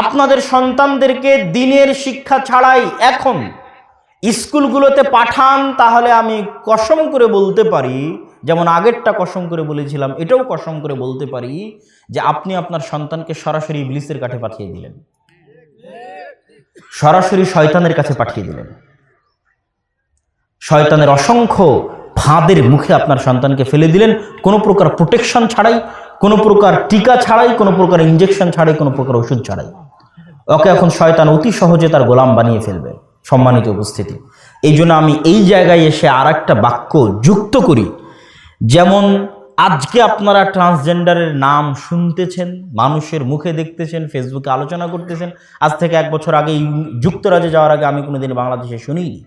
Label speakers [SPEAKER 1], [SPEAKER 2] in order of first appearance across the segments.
[SPEAKER 1] আপনাদের সন্তানদেরকে দিনের শিক্ষা ছাড়াই এখন স্কুলগুলোতে পাঠান, তাহলে আমি কসম করে বলতে পারি, যেমন আগেরটা কসম করে বলেছিলাম, এটাও কসম করে বলতে পারি, যে আপনি আপনার সন্তানকে সরাসরি ইবলিসের কাছে পাঠিয়ে দিলেন। সরাসরি শয়তানের কাছে পাঠিয়ে দিলেন। শয়তানের অসংখ্য ফাঁদের মুখে আপনার সন্তানকে ফেলে দিলেন। কোনো প্রকার প্রোটেকশন ছাড়াই, কোনো প্রকার টিকা ছাড়াই, কোনো প্রকার ইঞ্জেকশন ছাড়াই, কোনো প্রকার ওষুধ ছাড়াই। ওকে এখন শয়তান অতি সহজে তার গোলাম বানিয়ে ফেলবে, সম্মানিত উপস্থিতি। এই জন্য আমি এই জায়গায় এসে আর একটা বাক্য যুক্ত করি। যেমন, আজকে আপনারা ট্রান্সজেন্ডারের নাম শুনতেছেন, মানুষের মুখে দেখতেছেন ফেসবুকে আলোচনা করতেছেন, আজ থেকে এক বছর আগে যুক্তরাজ্যে যাওয়ার আগে আমি কোনোদিন বাংলাদেশে শুনিনি।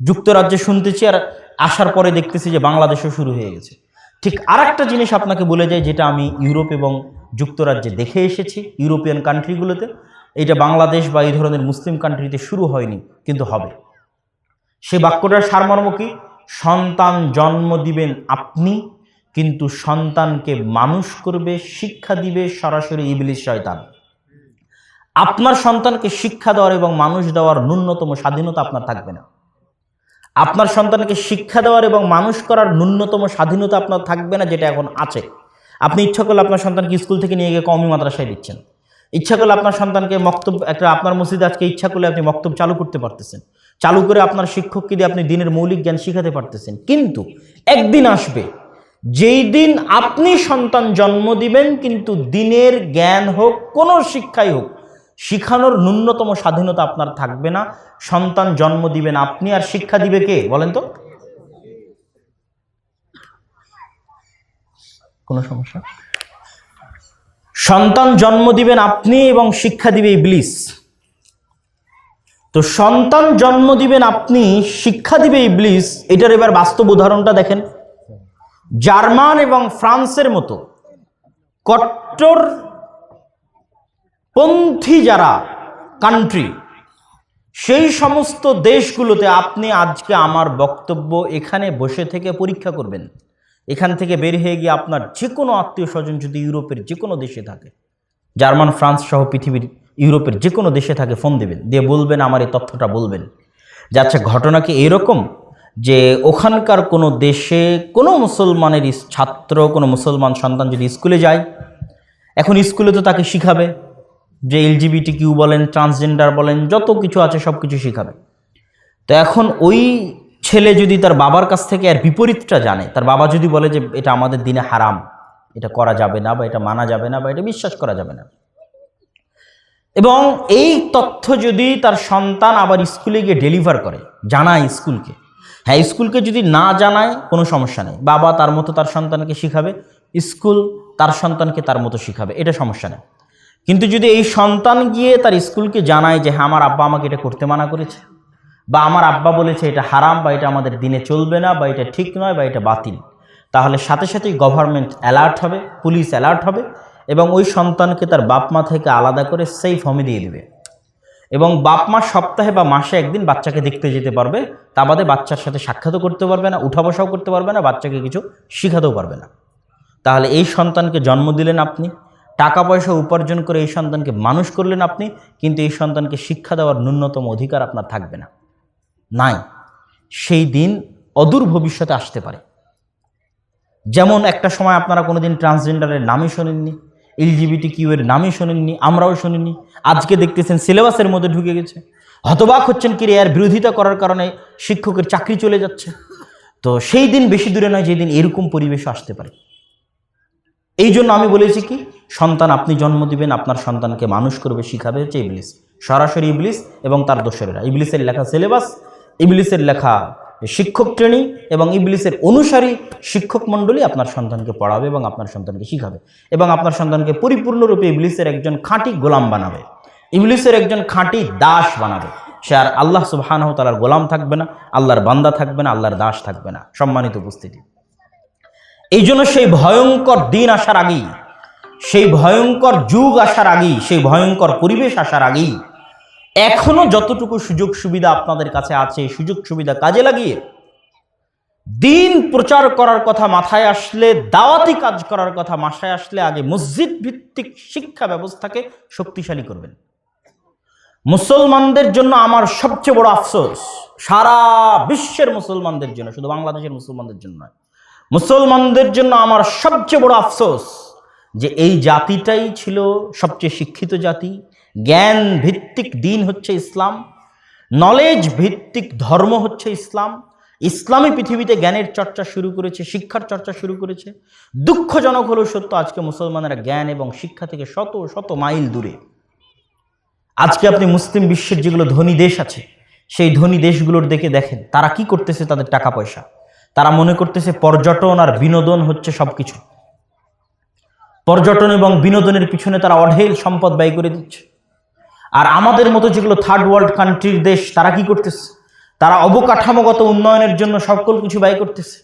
[SPEAKER 1] যুক্তরাজ্যে শুনতেছি আর আসার পরে দেখতেছি যে বাংলাদেশও শুরু হয়ে গেছে। ঠিক আর একটা জিনিস আপনাকে বলে যায় যেটা আমি ইউরোপ এবং যুক্তরাজ্যে দেখে এসেছি, ইউরোপিয়ান কান্ট্রিগুলোতে এটা বাংলাদেশ বা এই ধরনের মুসলিম কান্ট্রিতে শুরু হয়নি, কিন্তু হবে। সে বাক্যটার সারমর্ম কি? সন্তান জন্ম দিবেন আপনি, কিন্তু সন্তানকে মানুষ করবে, শিক্ষা দিবে সরাসরি ইবলিশ শয়তান। আপনার সন্তানকে শিক্ষা দেওয়ার এবং মানুষ দেওয়ার ন্যূনতম স্বাধীনতা আপনার থাকবে না। আপনার সন্তানকে শিক্ষা দেওয়ার এবং মানুষ করার ন্যূনতম স্বাধীনতা আপনার থাকবে না, যেটা এখন আছে। আপনি ইচ্ছা করলে আপনার সন্তানকে স্কুল থেকে নিয়ে গিয়ে কমই মাদ্রাসায় দিচ্ছেন। ইচ্ছা করলে আপনার সন্তানকে মক্তব, একটা আপনার মসজিদে আজকে ইচ্ছা করলে আপনি মক্তব চালু করতে পারতেছেন। চালু করে আপনার শিক্ষককে দিয়ে আপনি দিনের মৌলিক জ্ঞান শিখাতে পারতেছেন। কিন্তু একদিন আসবে, যেই দিন আপনি সন্তান জন্ম দিবেন, কিন্তু দিনের জ্ঞান হোক, কোনো শিক্ষাই হোক, শিখানোর ন্যূনতম স্বাধীনতা আপনার থাকবে না। সন্তান জন্ম দিবেন আপনি, আর শিক্ষা দিবে কে? বলেন তো। কোনো সমস্যা? সন্তান জন্ম দিবেন আপনি এবং শিক্ষা দিবে ইবলিস। তো সন্তান জন্ম দিবেন আপনি, শিক্ষা দিবে ইবলিস, এটার এবার বাস্তব উদাহরণটা দেখেন। জার্মান এবং ফ্রান্সের মতো কট্টর পন্থী যারা কান্ট্রি সেই সমস্ত দেশগুলোতে আপনি আজকে আমার বক্তব্য এখানে বসে থেকে পরীক্ষা করবেন। এখান থেকে বের হয়ে গিয়ে আপনার যে কোনো আত্মীয় স্বজন যদি ইউরোপের যে কোনো দেশে থাকে, জার্মান, ফ্রান্স সহ পৃথিবীর ইউরোপের যে কোনো দেশে থাকে, ফোন দেবেন। দিয়ে বলবেন, আমার এই তথ্যটা বলবেন। যে আচ্ছা ঘটনা কি এরকম যে, ওখানকার কোনো দেশে কোনো মুসলমানের ছাত্র, কোনো মুসলমান সন্তান যদি স্কুলে যায়, এখন স্কুলে তো তাকে শিখাবে যে এলজিবিটি কিউ বলেন, ট্রান্সজেন্ডার বলেন, যত কিছু আছে সব কিছু শিখাবে। তো এখন ওই ছেলে যদি তার বাবার কাছ থেকে আর বিপরীতটা জানে, তার বাবা যদি বলে যে এটা আমাদের দিনে হারাম, এটা করা যাবে না বা এটা মানা যাবে না বা এটা বিশ্বাস করা যাবে না। এবং এই তথ্য যদি তার সন্তান আবার স্কুলে গিয়ে ডেলিভার করে, জানায় স্কুলকে হ্যাঁ স্কুলকে যদি না জানায়, কোনো সমস্যা নেই। বাবা তার মতো তার সন্তানকে শিখাবে, স্কুল তার সন্তানকে তার মতো শিখাবে, এটা সমস্যা নেই। কিন্তু যদি এই সন্তান গিয়ে তার স্কুলকে জানায় যে হ্যাঁ আমার আব্বা আমাকে এটা করতে মানা করেছে। বা আমার আব্বা বলেছে এটা হারাম বা এটা আমাদের দিনে চলবে না বা এটা ঠিক নয় বা এটা বাতিল। তাহলে সাথে সাথেই গভর্নমেন্ট অ্যালার্ট হবে পুলিশ অ্যালার্ট হবে এবং ওই সন্তানকে তার বাপ মা থেকে আলাদা করে সেফ হোমে দিয়ে দিবে। এবং বাপ মা সপ্তাহে বা মাসে একদিন বাচ্চাকে দেখতে যেতে পারবে, তা বাদে বাচ্চার সাথে সাক্ষাৎও করতে পারবে না, উঠা বসাও করতে পারবে না, বাচ্চাকে কিছু শিখাতেও পারবে না। তাহলে এই সন্তানকে জন্ম দিলেন আপনি, টাকা পয়সা উপার্জন করে এই সন্তানকে মানুষ করলেন আপনি, কিন্তু এই সন্তানকে শিক্ষা দেওয়ার ন্যূনতম অধিকার আপনার থাকবে না। নাই। সেই দিন অদূর ভবিষ্যতে আসতে পারে। যেমন একটা সময় আপনারা কোনোদিন ট্রান্সজেন্ডারের নামই শোনেননি এলজিবিটি কিউ এর নামই শোনেননি, আমরাও শুনিনি আজকে দেখতেছেন সিলেবাসের মধ্যে ঢুকে গেছে। হতবাক হচ্ছেন কি এর বিরোধিতা করার কারণে শিক্ষকের চাকরি চলে যাচ্ছে। তো সেই দিন বেশি দূরে নয় যেদিন এরকম পরিবেশ আসতে পারে। এই জন্য আমি বলেছি কি, সন্তান আপনি জন্ম দিবেন, আপনার সন্তানকে মানুষ করবে, শিখাবে হচ্ছে ইবলিস। সরাসরি ইবলিস এবং তার দোসরেরা। ইবলিসের লেখা সিলেবাস ইবলিসের লেখা শিক্ষক ট্রেনিং এবং ইবলিসের অনুসারী শিক্ষক মণ্ডলী আপনার সন্তানকে পড়াবে এবং আপনার সন্তানকে শিখাবে এবং আপনার সন্তানকে পরিপূর্ণরূপে ইবলিসের একজন খাঁটি গোলাম বানাবে। ইবলিসের একজন খাঁটি দাস বানাবে। সে আর আল্লাহ সুবাহানহ তালার গোলাম থাকবে না, আল্লাহর বান্দা থাকবে না, আল্লাহর দাস থাকবে না। সম্মানিত উপস্থিতি। এই জন্য সেই ভয়ঙ্কর দিন আসার আগেই, সেই ভয়ঙ্কর যুগ আসার আগেই, সেই ভয়ঙ্কর পরিবেশ আসার আগেই এখনও যতটুকু সুযোগ সুবিধা আপনাদের কাছে আছে সুযোগ সুবিধা কাজে লাগিয়ে দিন প্রচার করার কথা মাথায় আসলে, দাওয়াতি কাজ করার কথা মাথায় আসলে আগে মসজিদ ভিত্তিক শিক্ষা ব্যবস্থাকে শক্তিশালী করবেন। মুসলমানদের জন্য আমার সবচেয়ে বড় আফসোস, সারা বিশ্বের মুসলমানদের জন্য, শুধু বাংলাদেশের মুসলমানদের জন্য নয়, মুসলমানদের জন্য আমার সবচেয়ে বড় আফসোস যে এই জাতিটাই ছিল সবচেয়ে শিক্ষিত জাতি জ্ঞান ভিত্তিক দিন হচ্ছে ইসলাম নলেজ ভিত্তিক ধর্ম হচ্ছে ইসলাম, ইসলামী পৃথিবীতে জ্ঞানের চর্চা শুরু করেছে, শিক্ষার চর্চা শুরু করেছে। দুঃখজনক হলেও সত্য, আজকে মুসলমানেরা জ্ঞান এবং শিক্ষা থেকে শত শত মাইল দূরে। আজকে আপনি মুসলিম বিশ্বের যেগুলো ধনী দেশ আছে, সেই ধনী দেশগুলোর দেখে দেখেন, তারা কি করতেছে তাদের টাকা পয়সা? তারা মনে করতেছে পর্যটন আর বিনোদন হচ্ছে সব কিছু পর্যটন এবং বিনোদনের পিছনে তারা অঢেল সম্পদ ব্যয় করে দিচ্ছে। আর আমাদের মতো যেগুলো থার্ড ওয়ার্ল্ড কান্ট্রির দেশ, তারা কি করতেছে? তারা অবকাঠামোগত উন্নয়নের জন্য সকল কিছু ব্যয় করতেছে।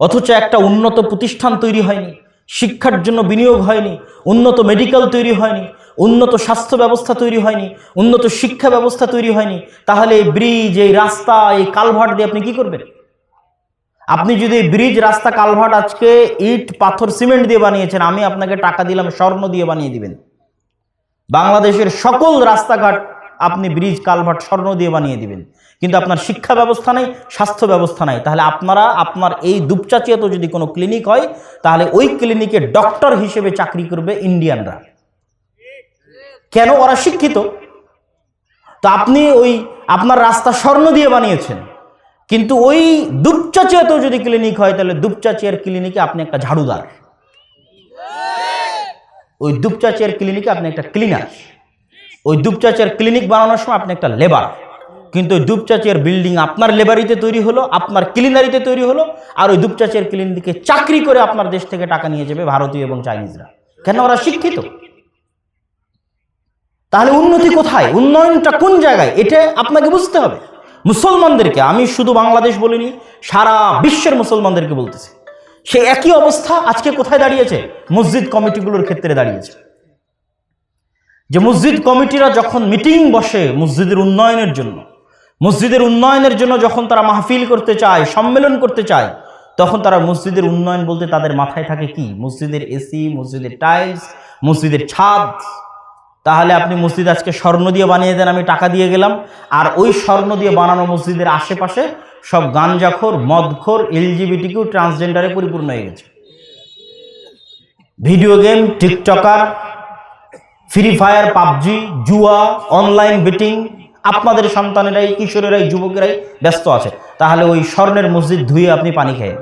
[SPEAKER 1] অথচ একটা উন্নত প্রতিষ্ঠান তৈরি হয়নি, শিক্ষার জন্য বিনিয়োগ হয়নি, উন্নত মেডিকেল তৈরি হয়নি, উন্নত স্বাস্থ্য ব্যবস্থা তৈরি হয়নি, উন্নত শিক্ষা ব্যবস্থা তৈরি হয়নি, তাহলে এই ব্রিজ এই রাস্তা, এই কালভার্ট দিয়ে আপনি কি করবেন? আপনি যদি ব্রিজ রাস্তা, কালভার্ট আজকে ইট, পাথর, সিমেন্ট দিয়ে বানিয়েছেন, আমি আপনাকে টাকা দিলাম, স্বর্ণ দিয়ে বানিয়ে দিবেন। বাংলাদেশের সকল রাস্তাঘাট আপনি ব্রিজ, কালভার্ট, স্বর্ণ দিয়ে বানিয়ে দিবেন। কিন্তু আপনার শিক্ষা ব্যবস্থা নেই, স্বাস্থ্য ব্যবস্থা নাই। তাহলে আপনারা, আপনার এই দুপচাচিয়াতে যদি কোনো ক্লিনিক হয়, তাহলে ওই ক্লিনিকে ডক্টর হিসেবে চাকরি করবে ইন্ডিয়ানরা। কেন? ওরা শিক্ষিত। তো আপনি ওই আপনার রাস্তা স্বর্ণ দিয়ে বানিয়েছেন। কিন্তু ওই দুপচাচিয়াতেও যদি ক্লিনিক হয়, তাহলে দুপচাচিয়ার ক্লিনিকে আপনি একটা ঝাড়ুদার। ওই দুপচাচিয়ার ক্লিনিকে আপনি একটা ক্লিনার ওই দুপচাচিয়ার ক্লিনিক বানানোর সময় আপনি একটা লেবার কিন্তু ওই দুপচাচিয়ার বিল্ডিং আপনার লেবারিতে তৈরি হলো, আপনার ক্লিনারিতে তৈরি হলো, আর ওই দুপচাচিয়ার ক্লিনিকে চাকরি করে আপনার দেশ থেকে টাকা নিয়ে যাবে ভারতীয় এবং চাইনিজরা। কেন ওরা শিক্ষিত? তাহলে উন্নতি কোথায়? উন্নয়নটা কোন জায়গায়? এটা আপনাকে বুঝতে হবে। মুসলমানদেরকে, আমি শুধু বাংলাদেশ বলিনি, সারা বিশ্বের মুসলমানদেরকে বলতেছি। সে একই অবস্থা আজকে কোথায় দাঁড়িয়েছে? মসজিদ কমিটিগুলোর ক্ষেত্রে দাঁড়িয়েছে। যে মসজিদ কমিটিরা যখন মিটিং বসে মসজিদের উন্নয়নের জন্য, মসজিদের উন্নয়নের জন্য যখন তারা মাহফিল করতে চায়, সম্মেলন করতে চায়, তখন তারা মসজিদের উন্নয়ন বলতে তাদের মাথায় থাকে কি? মসজিদের এসি মসজিদের টাইলস মসজিদের ছাদ। তাহলে আপনি মসজিদ আজকে স্বর্ণ দিয়ে বানিয়ে দেন, আমি টাকা দিয়ে গেলাম। আর ওই স্বর্ণ দিয়ে বানানো মসজিদের আশেপাশে সব গাঞ্জাখোর, মদখোর, এলজিবিটিকিউ, ট্রান্সজেন্ডারে পরিপূর্ণ হয়ে গেছে। Video game, tiktoker, free fire, PUBG, জুয়া, অনলাইন বেটিং, আপনাদের সন্তানেরাই, কিশোরেরাই, যুবকেরাই ব্যস্ত আছে। তাহলে ওই স্বর্ণের মসজিদ ধুয়ে আপনি পানি খেয়ে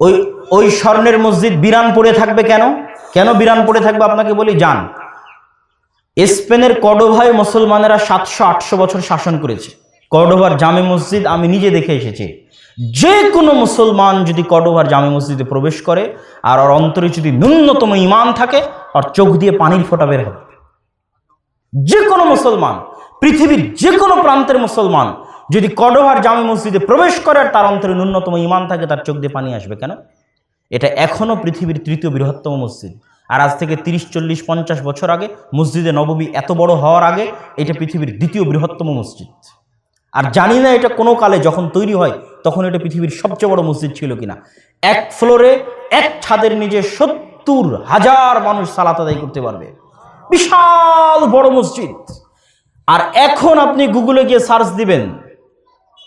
[SPEAKER 1] ওই ওই স্বর্ণের মসজিদ বিরান পড়ে থাকবে কেন? কেন বিরান পড়ে থাকবে আপনাকে বলি যান স্পেনের কডোভায় মুসলমানেরা সাতশো আটশো বছর শাসন করেছে। কডোভার জামে মসজিদ আমি নিজে দেখে এসেছি। যে কোনো মুসলমান যদি কডোভার জামে মসজিদে প্রবেশ করে, আর ওর অন্তরে যদি ন্যূনতম ইমান থাকে আর চোখ দিয়ে পানির ফোটা বের হবে। যে কোনো মুসলমান, পৃথিবীর যে কোনো প্রান্তের মুসলমান যদি কডোভার জামে মসজিদে প্রবেশ করে আর তার অন্তরে ন্যূনতম ইমান থাকে, তার চোখ দিয়ে পানি আসবে কেন? এটা এখনও পৃথিবীর তৃতীয় বৃহত্তম মসজিদ। আর আজ থেকে তিরিশ, চল্লিশ, পঞ্চাশ বছর আগে মসজিদে নববী এত বড় হওয়ার আগে এটা পৃথিবীর দ্বিতীয় বৃহত্তম মসজিদ। আর জানি না এটা কোনো কালে যখন তৈরি হয়, তখন এটা পৃথিবীর সবচেয়ে বড় মসজিদ ছিল কিনা। এক ফ্লোরে এক ছাদের নিচে সত্তর হাজার মানুষ সালাত আদায় করতে পারবে। বিশাল বড় মসজিদ। আর এখন আপনি গুগলে গিয়ে সার্চ দিবেন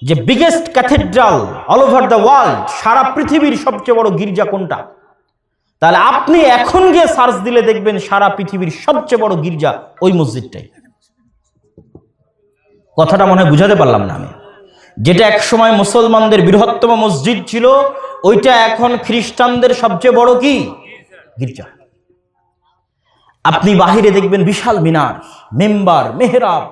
[SPEAKER 1] যে biggest cathedral all over the world, সারা পৃথিবীর সবচেয়ে বড় গির্জা কোনটা? তাহলে আপনি এখন গিয়ে সার্চ দিলে দেখবেন সারা পৃথিবীর সবচেয়ে বড় গির্জা ওই মসজিদটাই। কথাটা মনে হয় বুঝাতে পারলাম না আমি। যেটা একসময় মুসলমানদের বৃহত্তম মসজিদ ছিল, ওইটা এখন খ্রিস্টানদের সবচেয়ে বড় কি? গির্জা। আপনি বাহিরে দেখবেন বিশাল মিনার, মেম্বার, মেহরাব,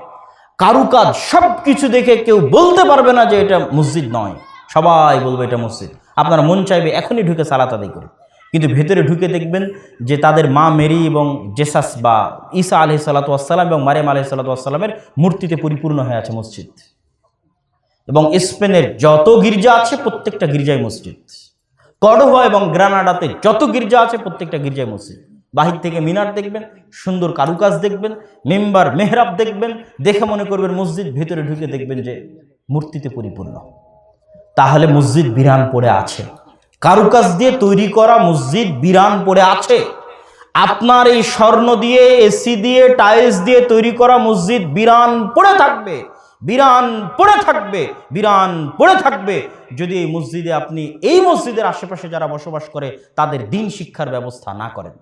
[SPEAKER 1] কারুকাজ সব কিছু দেখে কেউ বলতে পারবে না যে এটা মসজিদ নয়। সবাই বলবে এটা মসজিদ। আপনার মন চাইবে এখনই ঢুকে সালাত আদায় করে। কিন্তু ভেতরে ঢুকে দেখবেন যে তাদের মা মেরি এবং জেসাস বা ঈসা আলহি সাল্লাতাম এবং মারিয়াম আলহি সাল্লাতামের মূর্তিতে পরিপূর্ণ হয়ে আছে মসজিদ। এবং স্পেনের যত গির্জা আছে প্রত্যেকটা গির্জায় মসজিদ। কডোভা এবং গ্রানাডাতে যত গির্জা আছে প্রত্যেকটা গির্জায় মসজিদ। বাহির থেকে মিনার দেখবেন, সুন্দর কারুকাজ দেখবেন, মেম্বার মেহরাব দেখবেন, দেখে মনে করবেন মসজিদ, ভেতরে ঢুকে দেখবেন যে মূর্তিতে পরিপূর্ণ। তাহলে মসজিদ বিরান পড়ে আছে। কারুকাজ দিয়ে তৈরি করা মসজিদ বিরান পড়ে আছে। আপনার এই স্বর্ণ দিয়ে, এসি দিয়ে, টাইলস দিয়ে তৈরি করা মসজিদ বিরান পড়ে থাকবে। বিরান পড়ে থাকবে, বিরান পড়ে থাকবে। যদি এই মসজিদে আপনি এই মসজিদের আশেপাশে যারা বসবাস করে, তাদের দিন শিক্ষার ব্যবস্থা না করেন।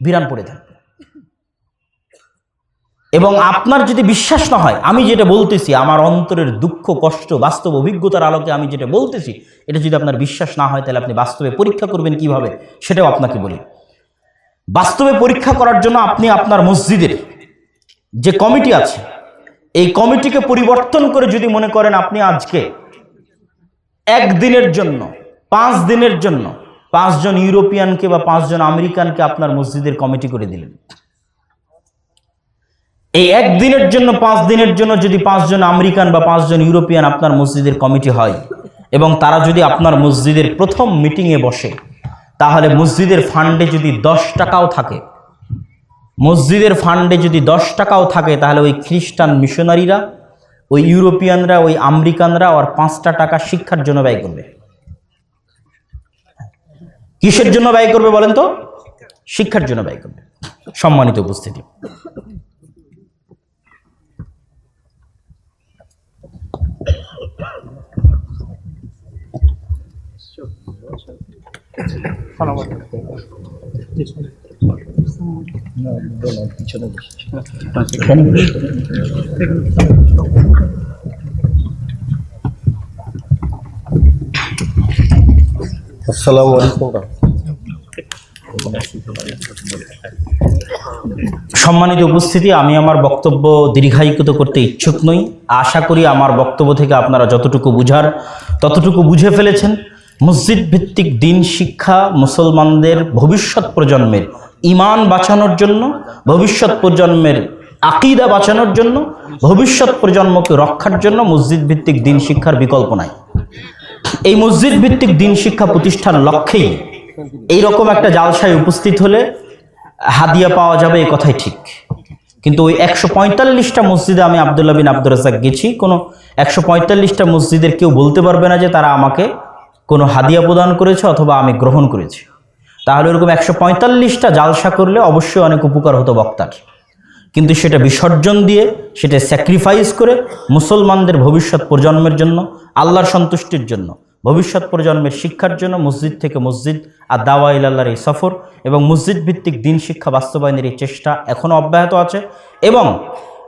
[SPEAKER 1] বিরান পড়ে থাকবে। এবং আপনার যদি বিশ্বাস না হয়, আমি যেটা বলতেছি, আমার অন্তরের দুঃখ, কষ্ট, বাস্তব অভিজ্ঞতার আলোকে আমি যেটা বলতেছি, এটা যদি আপনার বিশ্বাস না হয়, তাহলে আপনি বাস্তবে পরীক্ষা করবেন কীভাবে, সেটাও আপনাকে বলি। বাস্তবে পরীক্ষা করার জন্য আপনি আপনার মসজিদের যে কমিটি আছে, এই কমিটিকে পরিবর্তন করে যদি মনে করেন আপনি আজকে একদিনের জন্য, পাঁচ দিনের জন্য, পাঁচজন ইউরোপিয়ানকে বা পাঁচজন আমেরিকানকে আপনার মসজিদের কমিটি করে দিলেন। এই একদিনের জন্য, পাঁচ দিনের জন্য যদি পাঁচজন আমেরিকান বা পাঁচজন ইউরোপিয়ান আপনার মসজিদের কমিটি হয় এবং তারা যদি আপনার মসজিদের প্রথম মিটিংয়ে বসে, তাহলে মসজিদের ফান্ডে যদি দশ টাকাও থাকে, মসজিদের ফান্ডে যদি দশ টাকাও থাকে, তাহলে ওই খ্রিস্টান মিশনারিরা, ওই ইউরোপিয়ানরা, ওই আমেরিকানরা আর পাঁচটা টাকা শিক্ষার জন্য ব্যয় করবে। কিসের জন্য ব্যয় করবে বলেন তো? শিক্ষার জন্য ব্যয় করবে। সম্মানিত উপস্থিতি।
[SPEAKER 2] আসসালামু আলাইকুম।
[SPEAKER 1] সম্মানিত উপস্থিতি, আমি আমার বক্তব্য দীর্ঘায়িত করতে ইচ্ছুক নই। আশা করি আমার বক্তব্য থেকে আপনারা যতটুকু বুঝার, ততটুকু বুঝে ফেলেছেন। মসজিদ ভিত্তিক দিন শিক্ষা মুসলমানদের ভবিষ্যৎ প্রজন্মের ইমান বাঁচানোর জন্য, ভবিষ্যৎ প্রজন্মের আকিদা বাঁচানোর জন্য, ভবিষ্যৎ প্রজন্মকে রক্ষার জন্য মসজিদ ভিত্তিক দিন শিক্ষার বিকল্প নাই। এই মসজিদ ভিত্তিক দিন শিক্ষা প্রতিষ্ঠার লক্ষ্যেই এই রকম একটা জালসায় উপস্থিত হলে হাদিয়া পাওয়া যাবে এই কথাই ঠিক। কিন্তু ওই একশো পঁয়তাল্লিশটা মসজিদে আমি আবদুল্লাহ বিন আব্দুর রাজাক গেছি, কোনো একশো পঁয়তাল্লিশটা মসজিদের কেউ বলতে পারবে না যে তারা আমাকে কোনো হাদিয়া প্রদান করেছে অথবা আমি গ্রহণ করেছি? তাহলে ওরকম একশো পঁয়তাল্লিশটা জালসা করলে অবশ্যই অনেক উপকার হতো বক্তার। কিন্তু সেটা বিসর্জন দিয়ে, সেটা স্যাক্রিফাইস করে মুসলমানদের ভবিষ্যৎ প্রজন্মের জন্য, আল্লাহর সন্তুষ্টির জন্য, ভবিষ্যৎ প্রজন্মের শিক্ষার জন্য মসজিদ থেকে মসজিদ আর দাওয়া ইল্লাহর এই সফর এবং মসজিদ ভিত্তিক দিন শিক্ষা বাস্তবায়নের এই চেষ্টা এখনও অব্যাহত আছে এবং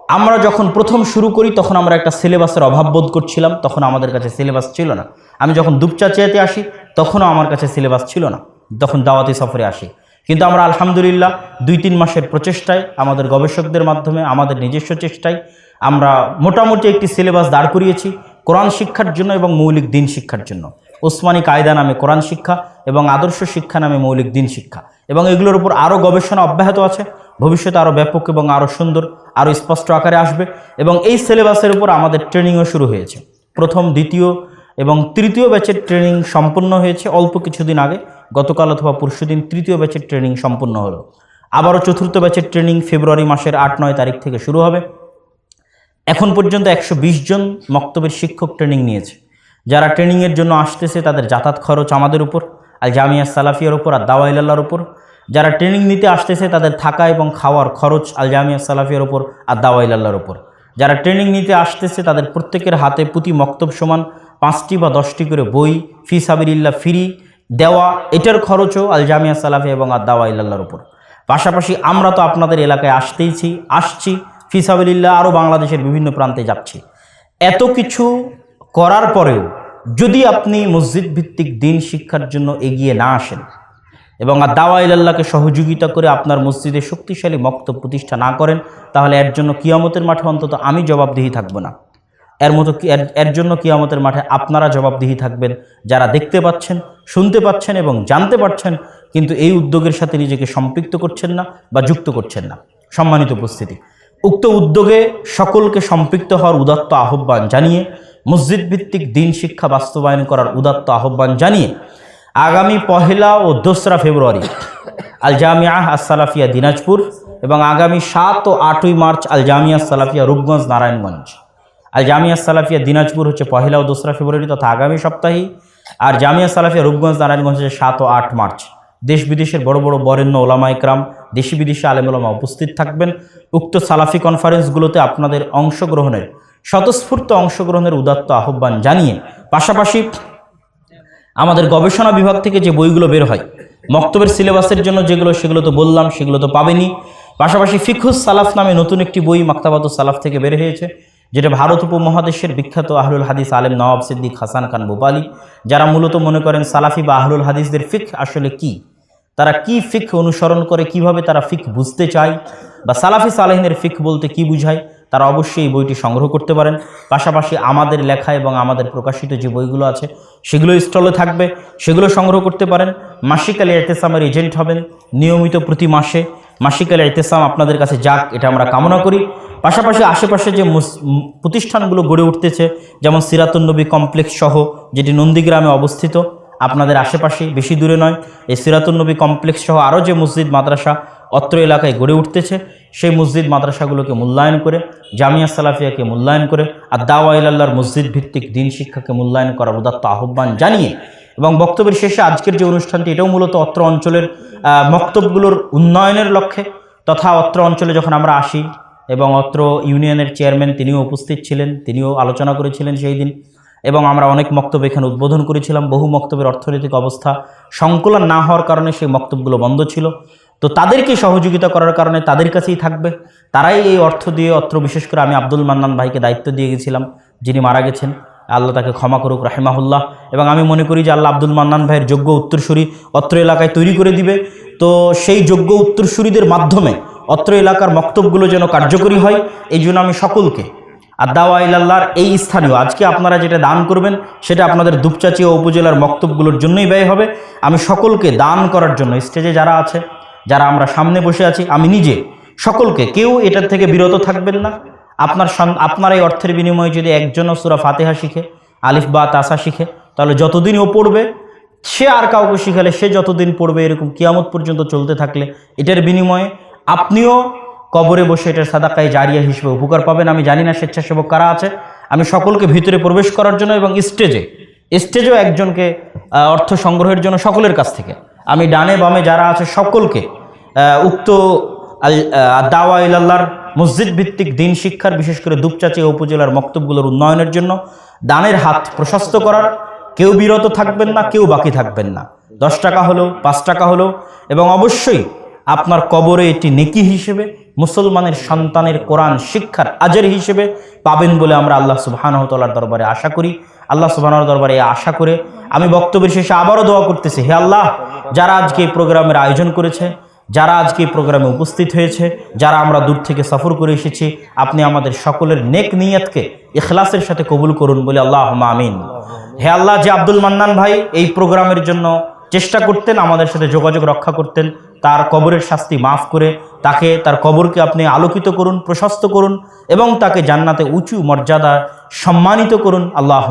[SPEAKER 1] আমরা যখন প্রথম শুরু করি, তখন আমরা একটা সিলেবাসের অভাব বোধ করছিলাম, তখন আমাদের কাছে সিলেবাস ছিল না। আমি যখন দুপচাচিয়াতে আসি, তখনও আমার কাছে সিলেবাস ছিল না। তখন দাওয়াতি সফরে আসি। কিন্তু আমরা আলহামদুলিল্লাহ দুই তিন মাসের প্রচেষ্টায়, আমাদের গবেষকদের মাধ্যমে, আমাদের নিজস্ব চেষ্টায়, আমরা মোটামুটি একটি সিলেবাস দাঁড় করিয়েছি, কোরআন শিক্ষার জন্য এবং মৌলিক দিন শিক্ষার জন্য। ওসমানী কায়দা নামে কোরআন শিক্ষা এবং আদর্শ শিক্ষা নামে মৌলিক দিন শিক্ষা। এবং এগুলোর উপর আরও গবেষণা অব্যাহত আছে। ভবিষ্যতে আরও ব্যাপক এবং আরও সুন্দর, আরও স্পষ্ট আকারে আসবে। এবং এই সিলেবাসের উপর আমাদের ট্রেনিংও শুরু হয়েছে। প্রথম, দ্বিতীয় এবং তৃতীয় ব্যাচের ট্রেনিং সম্পন্ন হয়েছে অল্প কিছুদিন আগে। গতকাল অথবা পরশুদিন তৃতীয় ব্যাচের ট্রেনিং সম্পন্ন হলো। আবারও চতুর্থ ব্যাচের ট্রেনিং ফেব্রুয়ারি মাসের আট, নয় তারিখ থেকে শুরু হবে। এখন পর্যন্ত একশো বিশ জন মক্তবের শিক্ষক ট্রেনিং নিয়েছে। যারা ট্রেনিংয়ের জন্য আসতেছে তাদের যাতায়াত খরচ আমাদের উপর, আল জামিয়া সালাফিয়ার উপর আর দাওয়াইল্লার উপর। যারা ট্রেনিং নিতে আসতেছে তাদের থাকা এবং খাওয়ার খরচ আল জামিয়া সালাফিয়ার উপর আর দাওয়াইল্লার উপর। যারা ট্রেনিং নিতে আসতেছে তাদের প্রত্যেকের হাতে প্রতি মক্তব সমান পাঁচটি বা দশটি করে বই, ফি সাবিরিল্লা ফ্রি, দেওয়া, এটার খরচও আল জামিয়া সালাফি এবং আর দাওয়া উপর। পাশাপাশি আমরা তো আপনাদের এলাকায় আসতেইছি, আসছি ফিসাবিল্লাহ আরও বাংলাদেশের বিভিন্ন প্রান্তে যাচ্ছি। এত কিছু করার পরেও যদি আপনি মসজিদ ভিত্তিক দিন শিক্ষার জন্য এগিয়ে না আসেন এবং আর দাওয়া ইলাল্লাহকে সহযোগিতা করে আপনার মসজিদে শক্তিশালী মক্ত প্রতিষ্ঠা না করেন, তাহলে এর জন্য কিয়ামতের মাঠে অন্তত আমি জবাবদিহি থাকব না। এর মতো কি এর জন্য কিয়ামতের মাঠে আপনারা জবাবদিহি থাকবেন, যারা দেখতে পাচ্ছেন, শুনতে পাচ্ছেন এবং জানতে পারছেন, কিন্তু এই উদ্যোগের সাথে নিজেকে সম্পৃক্ত করছেন না বা যুক্ত করছেন না। সম্মানিত উপস্থিতি। উক্ত উদ্যোগে সকলকে সম্পৃক্ত হওয়ার উদাত্ত আহ্বান জানিয়ে মসজিদ ভিত্তিক দিন শিক্ষা বাস্তবায়ন করার উদাত্ত আহ্বান জানিয়ে আগামী পহেলা ও দোসরা ফেব্রুয়ারি আল জামিয়া সালাফিয়া দিনাজপুর এবং আগামী সাত ও আটই মার্চ আল জামিয়া সালাফিয়া রূপগঞ্জ নারায়ণগঞ্জ। আল জামিয়া সালাফিয়া দিনাজপুর হচ্ছে পহেলা ও দোসরা ফেব্রুয়ারি তথা আগামী সপ্তাহেই আর জামিয়া সালাফিয়া রূপগঞ্জ নারায়ণগঞ্জ হচ্ছে সাত ও আট মার্চ। দেশ বিদেশের বড় বড় বরেণ্য ওলামা একরাম দেশি বিদেশি আলেম ওলামা উপস্থিত থাকবেন। উক্ত সালাফি কনফারেন্সগুলোতে আপনাদের অংশগ্রহণের স্বতঃস্ফূর্ত অংশগ্রহণের উদাত্ত আহ্বান জানিয়ে পাশাপাশি আমাদের গবেষণা বিভাগ থেকে যে বইগুলো বের হয়, মক্তবের সিলেবাসের জন্য যেগুলো, সেগুলো তো বললাম, সেগুলো তো পাবেনি পাশাপাশি ফিখুস সালাফ নামে নতুন একটি বই, মাক্তাবাত সালাফ থেকে বের হয়েছে, যেটা ভারত উপমহাদেশের বিখ্যাত আহলুল হাদিস আলেম নওয়াব সিদ্দিক হাসান খান বোপালি, যারা মূলত মনে করেন সালাফি বা আহলুল হাদিসদের ফিক আসলে কি? তারা কি ফিক অনুসরণ করে? কীভাবে তারা ফিক বুঝতে চায়? বা সালাফি সালেহিনের ফিক বলতে কি বুঝায়? তারা অবশ্যই এই বইটি সংগ্রহ করতে পারেন। পাশাপাশি আমাদের লেখা এবং আমাদের প্রকাশিত যে বইগুলো আছে, সেগুলো স্টলে থাকবে। সেগুলো সংগ্রহ করতে পারেন। মাসিকালে এতেসামের এজেন্ট হবেন নিয়মিত প্রতি মাসে। মাসিকালে এতেসাম আপনাদের কাছে যাক, এটা আমরা কামনা করি। পাশাপাশি আশেপাশে যে প্রতিষ্ঠানগুলো গড়ে উঠতেছে, যেমন সিরাতুন্নবী কমপ্লেক্স সহ, যেটি নন্দীগ্রামে অবস্থিত, আপনাদের আশেপাশে বেশি দূরে নয়। এই সিরাতুন্নবী কমপ্লেক্স সহ আরও যে মসজিদ, মাদ্রাসা, অত্র এলাকায় গড়ে উঠতেছে। সেই মসজিদ মাদ্রাসাগুলোকে মূল্যায়ন করে জামিয়া সালাফিয়াকে মূল্যায়ন করে আর দাওয়া ইল্লাহর মসজিদ ভিত্তিক দিন শিক্ষাকে মূল্যায়ন করার উদাত্ত আহ্বান জানিয়ে এবং বক্তব্যের শেষে আজকের যে অনুষ্ঠানটি এটাও মূলত অত্র অঞ্চলের আহ, মক্তবগুলোর উন্নয়নের লক্ষ্যে তথা অত্র অঞ্চলে যখন আমরা আসি এবং অত্র ইউনিয়নের চেয়ারম্যান তিনিও উপস্থিত ছিলেন তিনিও আলোচনা করেছিলেন সেই দিন এবং আমরা অনেক মক্তব্য এখানে উদ্বোধন করেছিলাম। বহু মক্তব্যের অর্থনৈতিক অবস্থা সংকুলন না হওয়ার কারণে সেই মক্তব্যগুলো বন্ধ ছিল। তো তাদেরকে সহযোগিতা করার কারণে তাদের কাছেই থাকবে। তারাই এই অর্থ দিয়ে অত্র, বিশেষ করে আমি আব্দুল মান্নান ভাইকে দায়িত্ব দিয়ে গেছিলাম, যিনি মারা গেছেন। আল্লাহ তাকে ক্ষমা করুক, রাহেমাহুল্লাহ। এবং আমি মনে করি যে আল্লাহ আব্দুল মান্নান ভাইয়ের যোগ্য উত্তরসূরি অত্র এলাকায় তৈরি করে দিবে। তো সেই যোগ্য উত্তরসূরিদের মাধ্যমে অত্র এলাকার মক্তবগুলো যেন কার্যকরী হয়, এই জন্য আমি সকলকে আর দাওয়া ইল্লাহর এই স্থানীয়, আজকে আপনারা যেটা দান করবেন, সেটা আপনাদের দুপচাচিয়া উপজেলার মক্তবগুলোর জন্যই ব্যয় হবে। আমি সকলকে দান করার জন্য, স্টেজে যারা আছে যারা আমরা সামনে বসে আছি, আমি নিজে। সকলকে, কেউ এটার থেকে বিরত থাকবেন না। আপনার আপনার এই অর্থের বিনিময়ে যদি একজনও সুরা ফাতেহা শিখে, আলিফ বা তাসা শিখে, তাহলে যতদিন ও পড়বে, সে আর কাউকে শিখালে, সে যতদিন পড়বে এরকম কিয়ামত পর্যন্ত চলতে থাকলে, এটার বিনিময়ে আপনিও কবরে বসে এটার সাদাকায় জারিয়া হিসেবে উপকার পাবেন। আমি জানি না স্বেচ্ছাসেবক কারা আছে। আমি সকলকে ভিতরে প্রবেশ করার জন্য এবং স্টেজে স্টেজেও একজনকে অর্থ সংগ্রহের জন্য সকলের কাছ থেকে। আমি ডানে বামে যারা আছে সকলকে উক্ত আল আহ, দাওয়া ইল্লাহর মসজিদ ভিত্তিক দিন শিক্ষার বিশেষ করে দুপচাচিয়া উপজেলার মক্তবগুলোর উন্নয়নের জন্য দানের হাত প্রশস্ত করার কেউ বিরত থাকবেন না কেউ বাকি থাকবেন না। দশ টাকা হলেও পাঁচ টাকা হলেও এবং অবশ্যই আপনার কবরে এটি নেকি হিসেবে মুসলমানের সন্তানের কোরআন শিক্ষার আজের হিসেবে পাবেন বলে আমরা আল্লাহ সুবাহানহতালার দরবারে আশা করি। আল্লাহ সুবাহর দরবারে আশা করে আমি বক্তব্যের শেষে আবারও দোয়া করতেছি, হে আল্লাহ, যারা আজকে এই প্রোগ্রামের আয়োজন করেছে, যারা আজকে এই প্রোগ্রামে উপস্থিত হয়েছে, যারা আমরা দূর থেকে সফর করে এসেছি, আপনি আমাদের সকলের নেক নিয়তকে ইখলাসের সাথে কবুল করুন বলে আল্লাহ আমিন। হে আল্লাহ, যে আব্দুল মান্নান ভাই এই প্রোগ্রামের জন্য চেষ্টা করতেন, আমাদের সাথে যোগাযোগ রক্ষা করতেন, তার কবরের শাস্তি মাফ করে, তাকে, তার কবরকে আপনি আলোকিত করুন, প্রশস্ত করুন এবং তাকে জান্নাতে উঁচু মর্যাদা সম্মানিত করুন, আল্লাহ